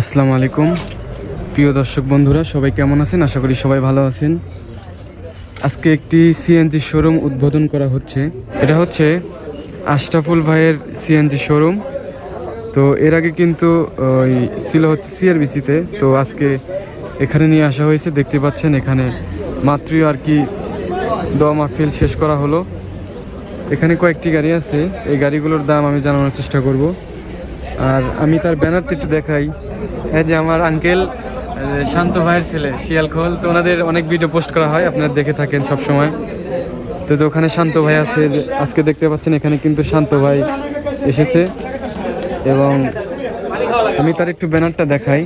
আসসালামু আলাইকুম। প্রিয় দর্শক বন্ধুরা, সবাই কেমন আছেন? আশা করি সবাই ভালো আছেন। আজকে একটি সিএনজি শোরুম উদ্বোধন করা হচ্ছে। এটা হচ্ছে আশরাফুল ভাইয়ের সিএনজি শোরুম। তো এর আগে কিন্তু, ওই ছিল হচ্ছে সিআরবিসিতে। তো আজকে এখানে নিয়ে আসা হয়েছে। দেখতে পাচ্ছেন, এখানে মাত্রই আর কি দোয়া মাহফিল শেষ করা হলো। এখানে কয়েকটি গাড়ি আছে। এই গাড়িগুলোর দাম আমি জানানোর চেষ্টা করব। আর আমি তার ব্যানারটি একটু দেখাই। এই যে আমার আঙ্কেল শান্ত ভাইয়ের ছেলে শিয়ালখোল তো ওনাদের অনেক ভিডিও পোস্ট করা হয়, আপনারা দেখে থাকেন সব সময় তো ওখানে শান্ত ভাই আছে আজকে দেখতে পাচ্ছেন, এখানে কিন্তু শান্ত ভাই এসেছে। এবং আমি তার একটু ব্যানারটা দেখাই।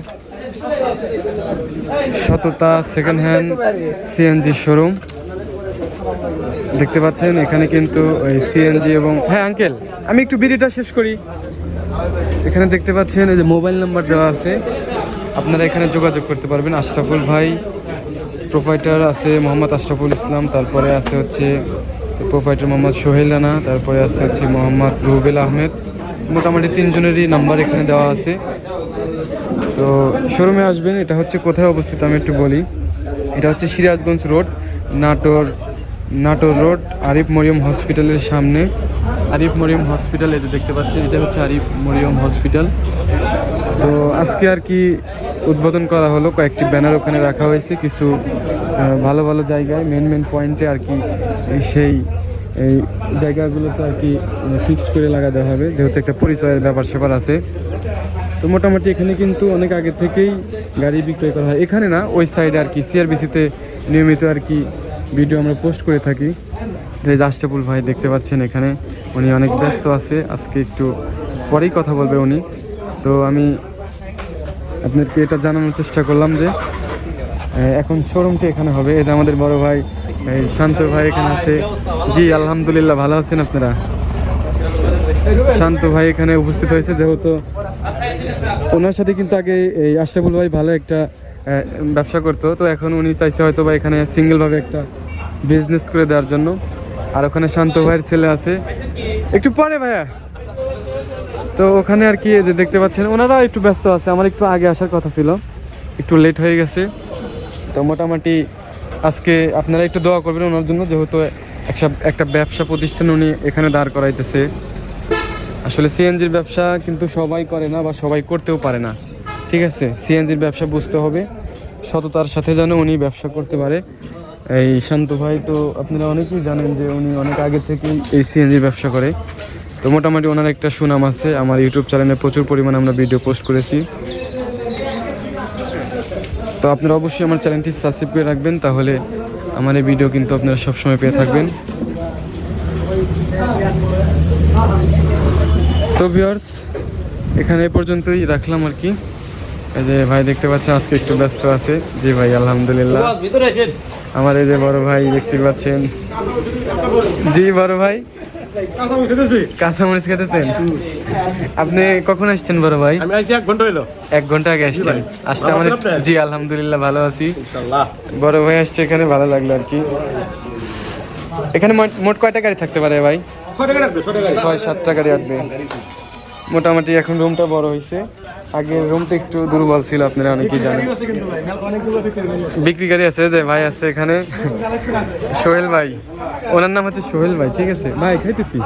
সততা সেকেন্ড হ্যান্ড সিএনজি শোরুম দেখতে পাচ্ছেন, এখানে কিন্তু সিএনজি এবং হ্যাঁ আঙ্কেল আমি একটু ভিডিওটা শেষ করি। এখানে দেখতে পাচ্ছেন এই যে মোবাইল নাম্বার দেওয়া আছে। আপনারা এখানে যোগাযোগ করতে পারবেন। আশরাফুল ভাই প্রোপাইটার আছে মোহাম্মদ আশরাফুল ইসলাম, তারপরে আছে হচ্ছে প্রোপাইটার মোহাম্মদ সোহেল রানা, তারপরে আছে হচ্ছে মোহাম্মদ রুবেল আহমেদ। মোটামুটি তিনজনেরই নাম্বার এখানে দেওয়া আছে। তো শোরুমে আসবেন। এটা হচ্ছে কোথায় অবস্থিত আমি একটু বলি। এটা হচ্ছে সিরাজগঞ্জ রোড, নাটোর নাটোর রোড, আরিফ মরিয়ম হসপিটালের সামনে। আরিফ মরিয়ম হসপিটাল এটা দেখতে পাচ্ছেন, এটা হচ্ছে আরিফ মরিয়ম হসপিটাল। তো আজকে আর কি উদ্বোধন করা হলো, কয়েকটি ব্যানার ওখানে রাখা হয়েছে, কিছু ভালো ভালো জায়গায় মেন মেন পয়েন্টে আর কি সেই, এই জায়গাগুলোতে আর কি ফিক্সড করে লাগাতে হবে, যেহেতু একটা পরিচয়ের ব্যাপার স্যাপার আছে। তো মোটামুটি এখানে কিন্তু অনেক আগে থেকেই গাড়ি বিক্রয় করা হয়। এখানে না, ওই সাইডে আর কি সিআরবিসিতে নিয়মিত আর কি ভিডিও আমরা পোস্ট করে থাকি। যে রাষ্ট্রপুল ভাই দেখতে পাচ্ছেন এখানে, উনি অনেক ব্যস্ত আছে। আজকে একটু পরেই কথা বলবে উনি। তো আমি আপনাদেরকে এটা জানানোর চেষ্টা করলাম যে এখন শোরুমটি এখানে হবে। এটা আমাদের বড় ভাই শান্ত ভাই এখানে আছে। জি, আলহামদুলিল্লাহ, ভালো আছেন আপনারা? শান্ত ভাই এখানে উপস্থিত হয়েছে যেহেতু ওনার সাথে কিন্তু আগে এই আশরাফুল ভাই ভালো একটা ব্যবসা করতো। তো এখন উনি চাইছে হয়তো বা এখানে সিঙ্গেলভাবে একটা বিজনেস করে দেওয়ার জন্য। আর ওখানে শান্ত ভাইয়ের ছেলে আছে। একটু পরে ভাইয়া। তো ওখানে আর কি দেখতে পাচ্ছেন। ওনারা একটু ব্যস্ত আছে। আমার একটু আগে আসার কথা ছিল। একটু লেট হয়ে গেছে। তো মোটামুটি আজকে আপনারা একটু দোয়া করবেন ওনার জন্য, যেহেতু একটা একটা ব্যবসা প্রতিষ্ঠান উনি এখানে দাঁড় করাইতেছে। আসলে সিএনজির ব্যবসা কিন্তু সবাই করে না বা সবাই করতেও পারে না। ঠিক আছে সিএনজির ব্যবসা বুঝতে হবে, সততার সাথে যেন উনি ব্যবসা করতে পারে। এই শান্ত ভাই তো আপনারা অনেকেই জানেন যে উনি অনেক আগে থেকেই এই সিএনজির ব্যবসা করে। তো মোটামুটি ওনার একটা সুনাম আছে, আমার ইউটিউব চ্যানেলে প্রচুর পরিমাণে আমরা ভিডিও পোস্ট করেছি। তো আপনারা অবশ্যই আমার চ্যানেলটি সাবস্ক্রাইব করে রাখবেন, তাহলে আমার এই ভিডিও কিন্তু আপনারা সবসময় পেয়ে থাকবেন। তো ভিউয়ার্স, এখানে পর্যন্তই রাখলাম আর কি। এই যে ভাই দেখতে পাচ্ছেন আজকে একটু ব্যস্ত আছে। জি ভাই আলহামদুলিল্লাহ। আমার এই যে বড় ভাই দেখতে পাচ্ছেন। জি বড় ভাই। কাঁচামরিচ খেতেছেন? আপনি কখন আসছেন বড় ভাই? আমি আইছি এক ঘণ্টা এক ঘণ্টা আগে আসছেন। আসতে আমার জি আলহামদুলিল্লাহ ভালো আছি। বড় ভাই আসছে এখানে ভালো লাগল আর কি। এখানে মোট- কয়টা গাড়ি থাকতে পারে ভাই? ছয় সাতটা গাড়ি আসবে। মোটামুটি এখন রুমটা বড় হয়েছে আগে রুমটা একটু দুর্বল ছিল, আপনারা অনেকেই জানেন। বিক্রি গাড়ি আছে যে ভাই আছে এখানে। সোহেল ভাই। ওনার নাম হচ্ছে সোহেল ভাই, ঠিক আছে? ভাই, খাইতেছি।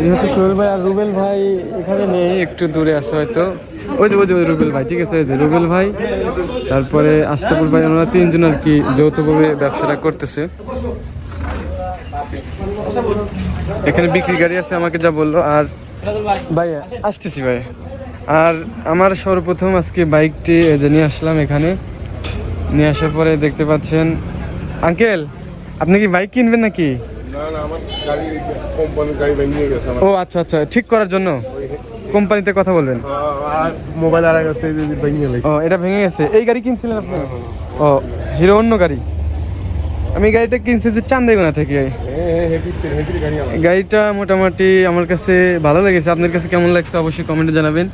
এই সোহেল ভাই আর রুবেল ভাই এখানে নেই, একটু দূরে আছে হয়তো। ওই যে ওই যে রুবেল ভাই, ঠিক আছে? রুবেল ভাই। তারপরে আশরাফুল ভাই, ওনারা তিনজন আর কি যৌথভাবে ব্যবসাটা করতেছে। এখানে বিক্রি গাড়ি আছে, আমাকে যা বলল। আর ভাই আসতেছি ভাই। আর আমার সর্বপ্রথম আজকে বাইকটি যে নিয়ে আসলাম এখানে। নিয়ে আসার পরে দেখতে পাচ্ছেন আঙ্কেল আপনি কি বাইক কিনবেন নাকি? ও আচ্ছা আচ্ছা ঠিক করার জন্য? কোম্পানিতে কথা বলবেন? আর মোবাইল আর ও এটা ভেঙে গেছে। এই গাড়ি কিনছিলেন আপনি? ও হিরো অন্য গাড়ি? আমি গাড়িটা কিনছি যে চান্দাইগোনা থেকে। গাড়িটা মোটামুটি আমার কাছে ভালো লেগেছে। আপনার কাছে কেমন লাগছে? অবশ্যই কমেন্টে জানাবেন।